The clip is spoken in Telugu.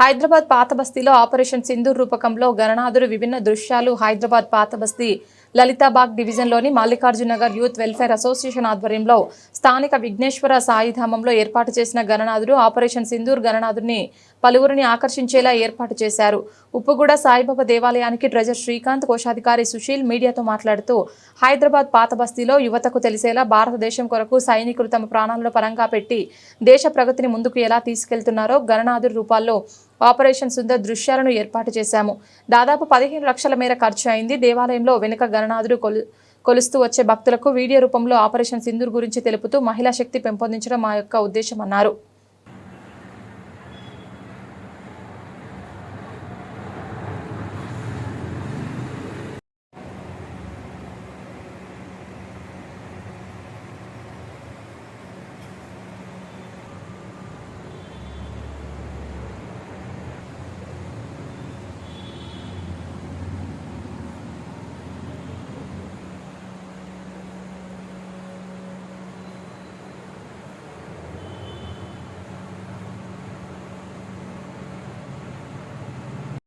హైదరాబాద్ పాత బస్తీలో ఆపరేషన్ సింధూర్ రూపకంలో గణనాథుడు విభిన్న దృశ్యాలు హైదరాబాద్ పాత బస్తీ లలితాబాగ్ డివిజన్లోని మల్లికార్జునగర్ యూత్ వెల్ఫేర్ అసోసియేషన్ ఆధ్వర్యంలో స్థానిక విఘ్నేశ్వర సాయిధామంలో ఏర్పాటు చేసిన గణనాథుడు ఆపరేషన్ సింధూర్ గణనాథుడిని పలువురిని ఆకర్షించేలా ఏర్పాటు చేశారు. ఉప్పుగూడ సాయిబాబా దేవాలయానికి ట్రెజర్ శ్రీకాంత్ కోశాధికారి సుశీల్ మీడియాతో మాట్లాడుతూ హైదరాబాద్ పాత బస్తీలో యువతకు తెలిసేలా భారతదేశం కొరకు సైనికులు తమ ప్రాణాలను పరంగా పెట్టి దేశ ప్రగతిని ముందుకు ఎలా తీసుకెళ్తున్నారో గణనాథుడి రూపాల్లో ఆపరేషన్ సుందర్ దృశ్యాలను ఏర్పాటు చేశాము. దాదాపు పదిహేను లక్షల మేర ఖర్చు అయింది. దేవాలయంలో వెనుక గణనాథుడు కొలు కొలుస్తూ వచ్చే భక్తులకు వీడియో రూపంలో ఆపరేషన్ సింధూర్ గురించి తెలుపుతూ మహిళా శక్తి పెంపొందించడం మా యొక్క ఉద్దేశం అన్నారు